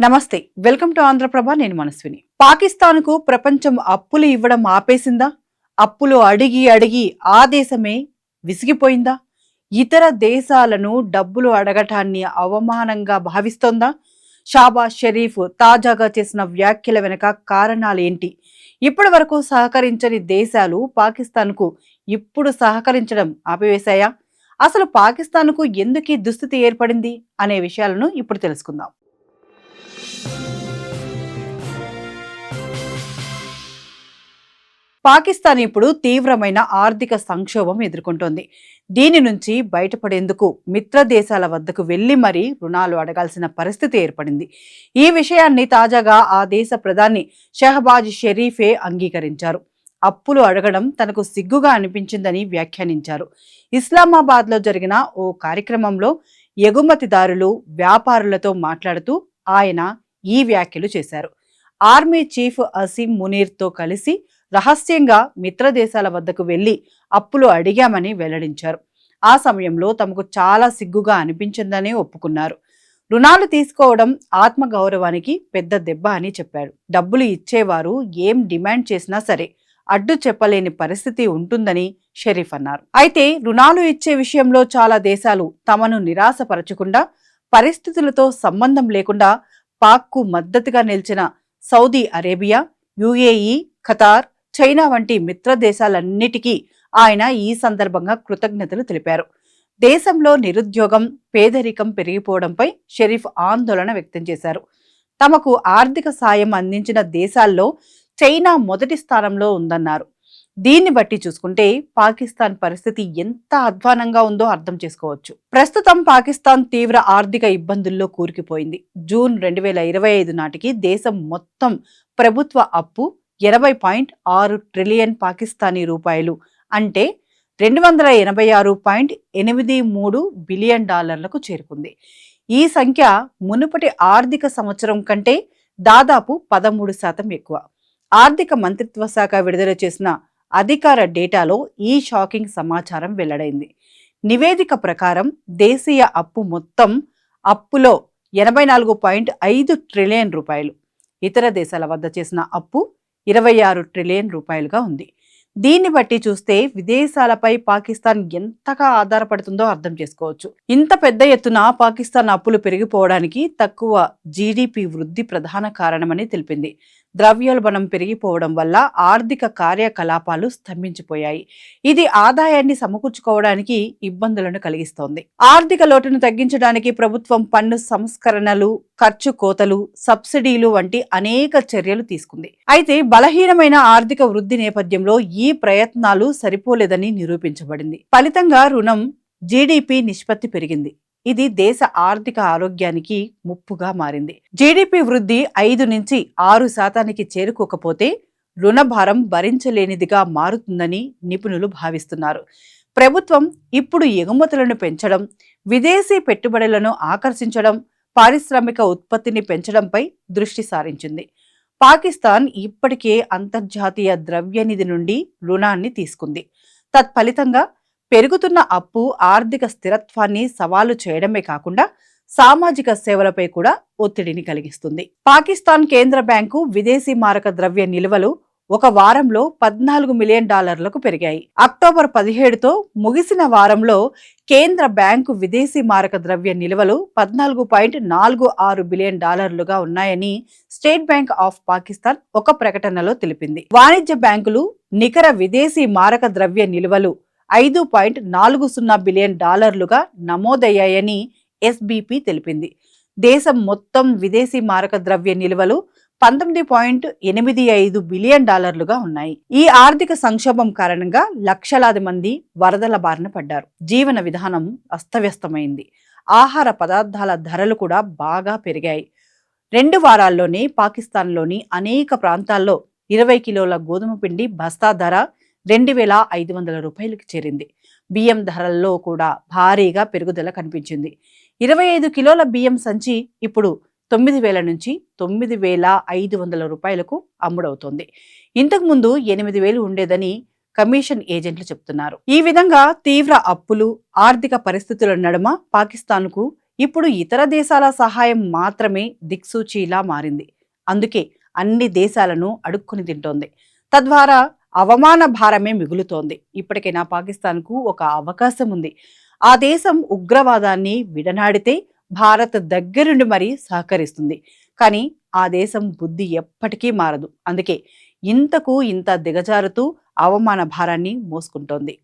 నమస్తే welcome to Andhraprabha నేను మనస్విని. పాకిస్తాన్కు ప్రపంచం అప్పులు ఇవ్వడం ఆపేసిందా? అప్పులు అడిగి అడిగి ఆ దేశమే విసిగిపోయిందా? ఇతర దేశాలను డబ్బులు అడగటాన్ని అవమానంగా భావిస్తోందా? షాబాజ్ షరీఫ్ తాజాగా చేసిన వ్యాఖ్యల వెనుక కారణాలేంటి? ఇప్పటి వరకు సహకరించని దేశాలు పాకిస్తాన్కు ఇప్పుడు సహకరించడం ఆపివేశాయా? అసలు పాకిస్తాన్కు ఎందుకు దుస్థితి ఏర్పడింది? అనే విషయాలను ఇప్పుడు తెలుసుకుందాం. పాకిస్తాన్ ఇప్పుడు తీవ్రమైన ఆర్థిక సంక్షోభం ఎదుర్కొంటోంది. దీని నుంచి బయటపడేందుకు మిత్ర దేశాల వద్దకు వెళ్ళి మరీ రుణాలు అడగాల్సిన పరిస్థితి ఏర్పడింది. ఈ విషయాన్ని తాజాగా ఆ దేశ ప్రధాని షహబాజ్ షరీఫే అంగీకరించారు. అప్పులు అడగడం తనకు సిగ్గుగా అనిపించిందని వ్యాఖ్యానించారు. ఇస్లామాబాద్లో జరిగిన ఓ కార్యక్రమంలో ఎగుమతిదారులు వ్యాపారులతో మాట్లాడుతూ ఆయన ఈ వ్యాఖ్యలు చేశారు. ఆర్మీ చీఫ్ అసీం మునీర్తో కలిసి రహస్యంగా మిత్ర దేశాల వద్దకు వెళ్ళి అప్పులు అడిగామని వెల్లడించారు. ఆ సమయంలో తమకు చాలా సిగ్గుగా అనిపించిందని ఒప్పుకున్నారు. రుణాలు తీసుకోవడం ఆత్మగౌరవానికి పెద్ద దెబ్బ అని చెప్పాడు. డబ్బులు ఇచ్చేవారు ఏం డిమాండ్ చేసినా సరే అడ్డు చెప్పలేని పరిస్థితి ఉంటుందని షరీఫ్ అన్నారు. అయితే రుణాలు ఇచ్చే విషయంలో చాలా దేశాలు తమను నిరాశపరచకుండా పరిస్థితులతో సంబంధం లేకుండా పాక్కు మద్దతుగా నిలిచిన Saudi Arabia UAE Qatar China వంటి మిత్ర దేశాలన్నిటికీ ఆయన ఈ సందర్భంగా కృతజ్ఞతలు తెలిపారు. దేశంలో నిరుద్యోగం పేదరికం పెరిగిపోవడంపై షరీఫ్ ఆందోళన వ్యక్తం చేశారు. తమకు ఆర్థిక సాయం అందించిన దేశాల్లో చైనా మొదటి స్థానంలో ఉందన్నారు. దీన్ని బట్టి చూసుకుంటే పాకిస్తాన్ పరిస్థితి ఎంత అధ్వానంగా ఉందో అర్థం చేసుకోవచ్చు. ప్రస్తుతం పాకిస్తాన్ తీవ్ర ఆర్థిక ఇబ్బందుల్లో కూరుకుపోయింది. జూన్ రెండు వేల ఇరవై ఐదు నాటికి దేశం మొత్తం ప్రభుత్వ అప్పు ఎనభై పాయింట్ ఆరు ట్రిలియన్ పాకిస్తానీ రూపాయలు అంటే రెండు వందల ఎనభై ఆరు పాయింట్ ఎనిమిది మూడు బిలియన్ డాలర్లకు చేరుకుంది. ఈ సంఖ్య మునుపటి ఆర్థిక సంవత్సరం కంటే దాదాపు పదమూడు శాతం ఎక్కువ. ఆర్థిక మంత్రిత్వ శాఖ విడుదల చేసిన అధికార డేటాలో ఈ షాకింగ్ సమాచారం వెల్లడైంది. నివేదిక ప్రకారం దేశీయ అప్పు మొత్తం అప్పులో ఎనభై నాలుగు పాయింట్ ఐదు ట్రిలియన్ రూపాయలు. ఇతర దేశాల వద్ద చేసిన అప్పు ఇరవై ఆరు ట్రిలియన్ రూపాయలుగా ఉంది. దీన్ని బట్టి చూస్తే విదేశాలపై పాకిస్తాన్ ఎంతగా ఆధారపడుతుందో అర్థం చేసుకోవచ్చు. ఇంత పెద్ద ఎత్తున పాకిస్తాన్ అప్పులు పెరిగిపోవడానికి తక్కువ జీడిపి వృద్ధి ప్రధాన కారణమని తెలిపింది. ద్రవ్యోల్బణం పెరిగిపోవడం వల్ల ఆర్థిక కార్యకలాపాలు స్తంభించిపోయాయి. ఇది ఆదాయాన్ని సమకూర్చుకోవడానికి ఇబ్బందులను కలిగిస్తోంది. ఆర్థిక లోటును తగ్గించడానికి ప్రభుత్వం పన్ను సంస్కరణలు ఖర్చు కోతలు సబ్సిడీలు వంటి అనేక చర్యలు తీసుకుంది. అయితే బలహీనమైన ఆర్థిక వృద్ధి నేపథ్యంలో ఈ ప్రయత్నాలు సరిపోలేదని నిరూపించబడింది. ఫలితంగా రుణం జీడిపి నిష్పత్తి పెరిగింది. ఇది దేశ ఆర్థిక ఆరోగ్యానికి ముప్పుగా మారింది. జీడిపి వృద్ధి ఐదు నుంచి ఆరు శాతానికి చేరుకోకపోతే రుణభారం భరించలేనిదిగా మారుతుందని నిపుణులు భావిస్తున్నారు. ప్రభుత్వం ఇప్పుడు ఎగుమతులను పెంచడం విదేశీ పెట్టుబడులను ఆకర్షించడం పారిశ్రామిక ఉత్పత్తిని పెంచడంపై దృష్టి సారించింది. పాకిస్తాన్ ఇప్పటికే అంతర్జాతీయ ద్రవ్యనిధి నుండి రుణాన్ని తీసుకుంది. తత్ఫలితంగా పెరుగుతున్న అప్పు ఆర్థిక స్థిరత్వాన్ని సవాలు చేయడమే కాకుండా సామాజిక సేవలపై కూడా ఒత్తిడిని కలిగిస్తుంది. పాకిస్తాన్ కేంద్ర బ్యాంకు విదేశీ మారక ద్రవ్య నిల్వలు ఒక వారంలో పద్నాలుగు మిలియన్ డాలర్లకు పెరిగాయి. అక్టోబర్ పదిహేడుతో ముగిసిన వారంలో కేంద్ర బ్యాంకు విదేశీ మారక ద్రవ్య నిల్వలు పద్నాలుగు పాయింట్ నాలుగు ఆరు బిలియన్ డాలర్లుగా ఉన్నాయని స్టేట్ బ్యాంక్ ఆఫ్ పాకిస్తాన్ ఒక ప్రకటనలో తెలిపింది. వాణిజ్య బ్యాంకులు నికర విదేశీ మారక ద్రవ్య నిల్వలు ఐదు పాయింట్ నాలుగు సున్నా బిలియన్ డాలర్లుగా నమోదయ్యాయని ఎస్బీపీ తెలిపింది. దేశం మొత్తం విదేశీ మారక ద్రవ్య నిల్వలు పంతొమ్మిది పాయింట్ ఎనిమిది ఐదు బిలియన్ డాలర్లుగా ఉన్నాయి. ఈ ఆర్థిక సంక్షోభం కారణంగా లక్షలాది మంది వరదల బారిన పడ్డారు. జీవన విధానం అస్తవ్యస్తమైంది. ఆహార పదార్థాల ధరలు కూడా బాగా పెరిగాయి. రెండు వారాల్లోనే పాకిస్తాన్లోని అనేక ప్రాంతాల్లో ఇరవై కిలోల గోధుమ పిండి బస్తా ధర రెండు వేల ఐదు వందల రూపాయలకు చేరింది. బియ్యం ధరల్లో కూడా భారీగా పెరుగుదల కనిపించింది. ఇరవై ఐదు కిలోల బియ్యం సంచి ఇప్పుడు తొమ్మిది వేల నుంచి తొమ్మిది వేల ఐదు వందల రూపాయలకు అమ్ముడవుతోంది. ఇంతకుముందు ఎనిమిది వేలు ఉండేదని కమిషన్ ఏజెంట్లు చెప్తున్నారు. ఈ విధంగా తీవ్ర అప్పులు ఆర్థిక పరిస్థితుల నడుమ పాకిస్తాన్కు ఇప్పుడు ఇతర దేశాల సహాయం మాత్రమే దిక్సూచిలా మారింది. అందుకే అన్ని దేశాలను అడుక్కుని తింటోంది. తద్వారా అవమాన భారమే మిగులుతోంది. ఇప్పటికైనా పాకిస్తాన్కు ఒక అవకాశం ఉంది. ఆ దేశం ఉగ్రవాదాన్ని విడనాడితే భారత్ దగ్గరుండి మరీ సహకరిస్తుంది. కానీ ఆ దేశం బుద్ధి ఎప్పటికీ మారదు. అందుకే ఇంతకు ఇంత దిగజారుతూ అవమాన భారాన్ని మోసుకుంటోంది.